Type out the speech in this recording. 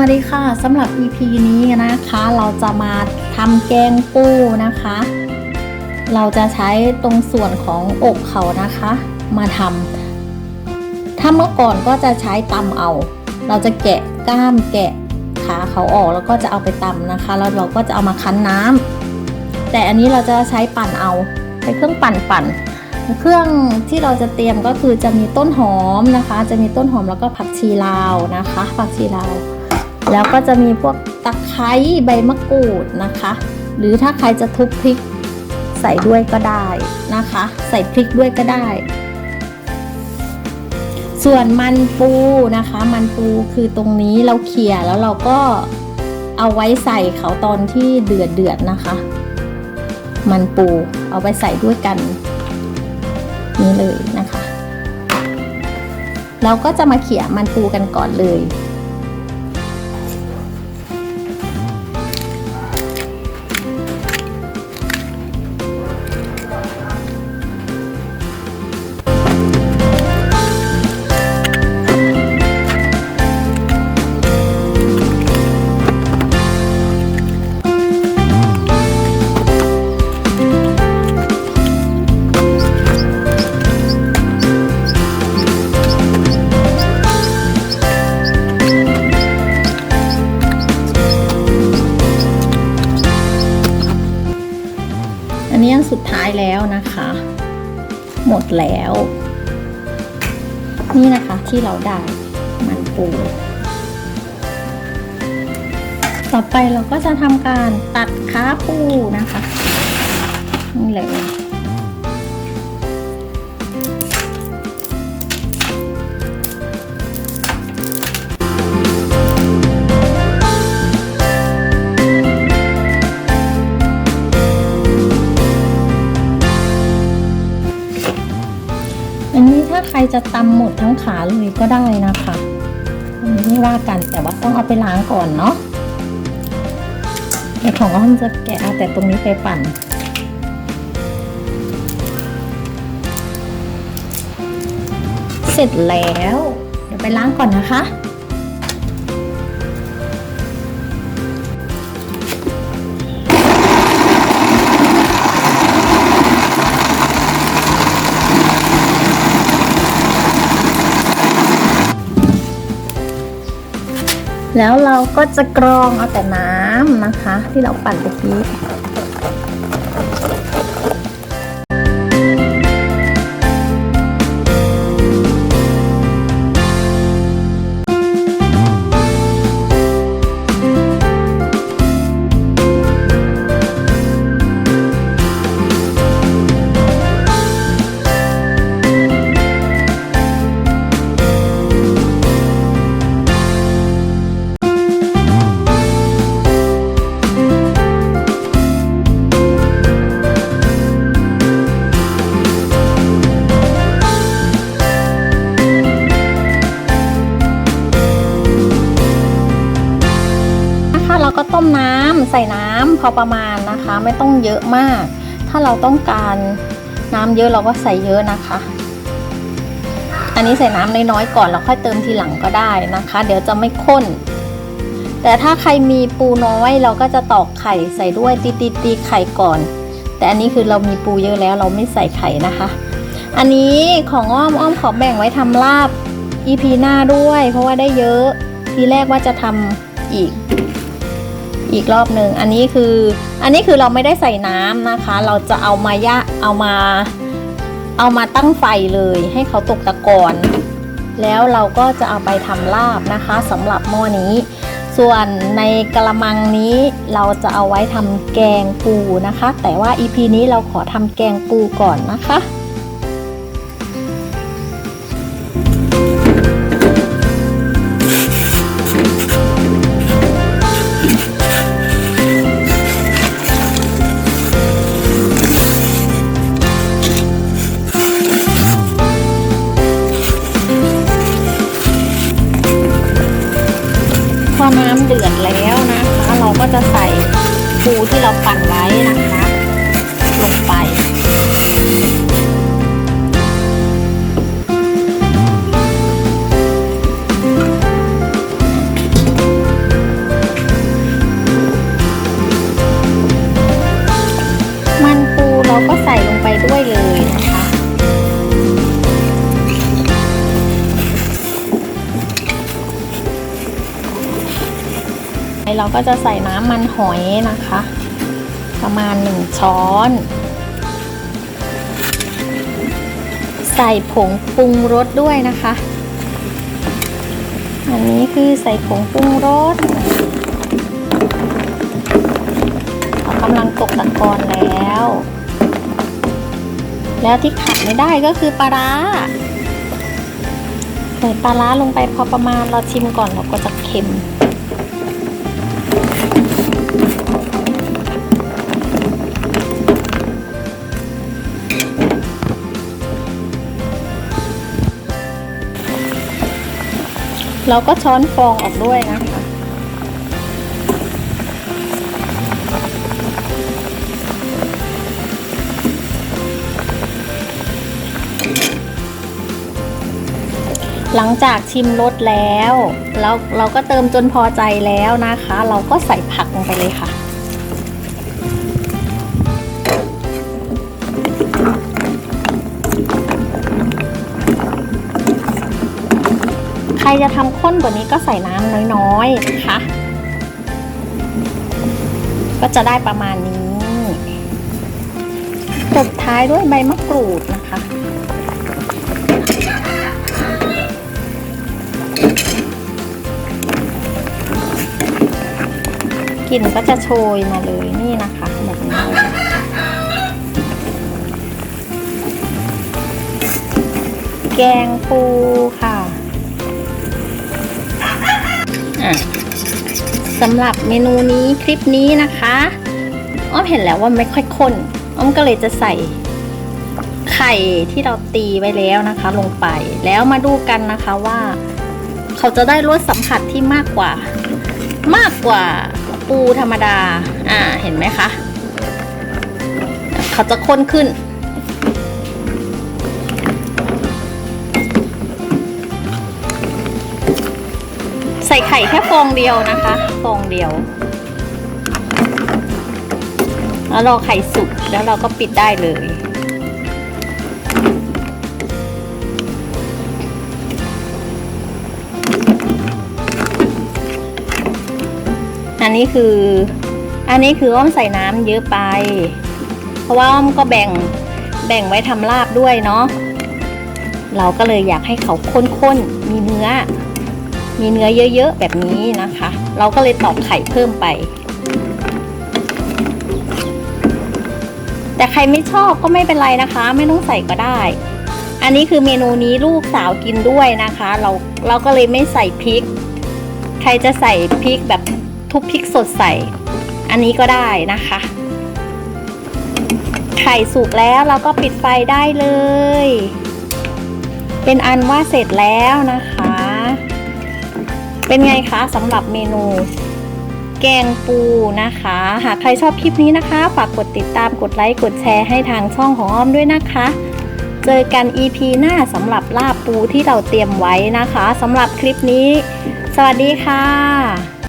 วัสดีค่ะสำหรับ EP นี้นะคะ เราจะมาทำแกงปูนะคะ เราจะใช้ตรงส่วนของอกเขานะคะ มาทำถ้าเมื่อก่อนก็จะใช้ตำเอา เราจะแกะกล้ามแกะขาเขาออกแล้วก็จะเอาไปตำนะคะ แล้วเราก็จะเอามาคั้นน้ำแต่อันนี้เราจะใช้ปั่นเอาใช้เครื่องปั่นปั่นเครื่องที่เราจะเตรียมก็คือจะมีต้นหอมนะคะ จะมีต้นหอมแล้วก็ผักชีลาวนะคะ ผักชีลาว แล้วก็จะมีพวกตะไคร้ใบมะกรูดนะคะ หรือถ้าใครจะทุบพริกใส่ด้วยก็ได้นะคะ ใส่พริกด้วยก็ได้ ส่วนมันปูนะคะ มันปูคือตรงนี้เราเขี่ยแล้วเราก็เอาไว้ใส่เขาตอนที่เดือดเดือดนะคะ มันปูเอาไปใส่ด้วยกันนี่เลยนะคะ เราก็จะมาเขี่ยมันปูกันก่อนเลย สุดท้ายแล้วนะคะ หมดแล้ว นี่นะคะที่เราได้มันปูต่อไปเราก็จะทำการตัดขาปูนะคะนี่เลย จะตำหมดทั้งขาเลยก็ได้นะคะไม่ว่ากันแต่ว่าต้องเอาไปล้างก่อนเนาะเดี๋ยวของอ้อมจะแกะเอาแต่ตรงนี้ไปปั่นเสร็จแล้ว เดี๋ยวไปล้างก่อนนะคะ แล้วเราก็จะกรองเอาแต่น้ำนะคะ ที่เราปั่นตะกี้ เราก็ต้มน้ำใส่น้ำพอประมาณนะคะ ไม่ต้องเยอะมาก ถ้าเราต้องการน้ำเยอะเราก็ใส่เยอะนะคะ อันนี้ใส่น้ำน้อยๆก่อนแล้วค่อยเติมทีหลังก็ได้นะคะ เดี๋ยวจะไม่ข้น แต่ถ้าใครมีปูน้อยเราก็จะตอกไข่ใส่ด้วยตีตีตีไข่ก่อน แต่อันนี้คือเรามีปูเยอะแล้วเราไม่ใส่ไข่นะคะ อันนี้ของอ้อมอ้อมขอแบ่งไว้ทำลาบ EP หน้าด้วย เพราะว่าได้เยอะทีแรกว่าจะทำอีก อีกรอบหนึ่งอันนี้คืออันนี้คือเราไม่ได้ใส่น้ำนะคะ เราจะเอามายะเอามา เอามาตั้งไฟเลยให้เขาตกตะกอนแล้วเราก็จะเอาไปทำลาบนะคะสำหรับหม้อนี้ ส่วนในกระมังนี้เราจะเอาไว้ทำแกงปูนะคะ แต่ว่า EP นี้เราขอทำแกงปูก่อนนะคะ เราก็ใส่ลงไปด้วยเลยนะคะเราก็จะใส่น้ำมันหอยนะคะ ประมาณ 1 ช้อน ใส่ผงปรุงรสด้วยนะคะ อันนี้คือใส่ผงปรุงรสเรากำลังตกตะกอนแล้ว แล้วที่ขาดไม่ได้ก็คือปลาร้าใส่ปลาร้าลงไปพอประมาณเราชิมก่อนเราก็จะเค็มเราก็ช้อนฟองออกด้วยนะคะ หลังจากชิมรสแล้วแล้วเราก็เติมจนพอใจแล้วนะคะ เราก็ใส่ผักลงไปเลยค่ะ ใครจะทำข้นกว่านี้ก็ใส่น้ำน้อยๆนะคะ ก็จะได้ประมาณนี้ตบท้ายด้วยใบมะกรูดนะคะ ลิ่นก็จะโชยมาเลยนี่นะคะแบบนี้เลยแกงปูค่ะอะสำหรับเมนูนี้คลิปนี้นะคะ อ้อมเห็นแล้วว่าไม่ค่อยข้น อ้อมก็เลยจะใส่ไข่ที่เราตีไว้แล้วนะคะ ลงไปแล้วมาดูกันนะคะว่า เขาจะได้รสสัมผัสที่มากกว่ามากกว่า ปูธรรมดา อ่า เห็นไหมคะ เขาจะข้นขึ้น ใส่ไข่แค่ฟองเดียวนะคะ ฟองเดียว แล้วรอไข่สุก แล้วเราก็ปิดได้เลย อันนี้คือ อันนี้คืออ้อมใส่น้ำเยอะไป เพราะว่าอ้อมก็แบ่งแบ่งไว้ทำลาบด้วยเนาะเราก็เลยอยากให้เขาข้นๆ มีเนื้อ มีเนื้อเยอะๆ แบบนี้นะคะ เราก็เลยตอกไข่เพิ่มไป แต่ใครไม่ชอบก็ไม่เป็นไรนะคะ ไม่ต้องใส่ก็ได้ อันนี้คือเมนูนี้ลูกสาวกินด้วยนะคะ เราเราก็เลยไม่ใส่พริก ใครจะใส่พริกแบบ ทุบพริกสดใส่ อันนี้ก็ได้นะคะ ไข่สุกแล้วเราก็ปิดไฟได้เลย เป็นอันว่าเสร็จแล้วนะคะ เป็นไงคะสำหรับเมนูแกงปูนะคะ หากใครชอบคลิปนี้นะคะ ฝากกดติดตามกดไลค์กดแชร์ให้ทางช่องของอ้อมด้วยนะคะ เจอกัน EP หน้าสำหรับลาบปูที่เราเตรียมไว้นะคะสำหรับคลิปนี้ สวัสดีค่ะ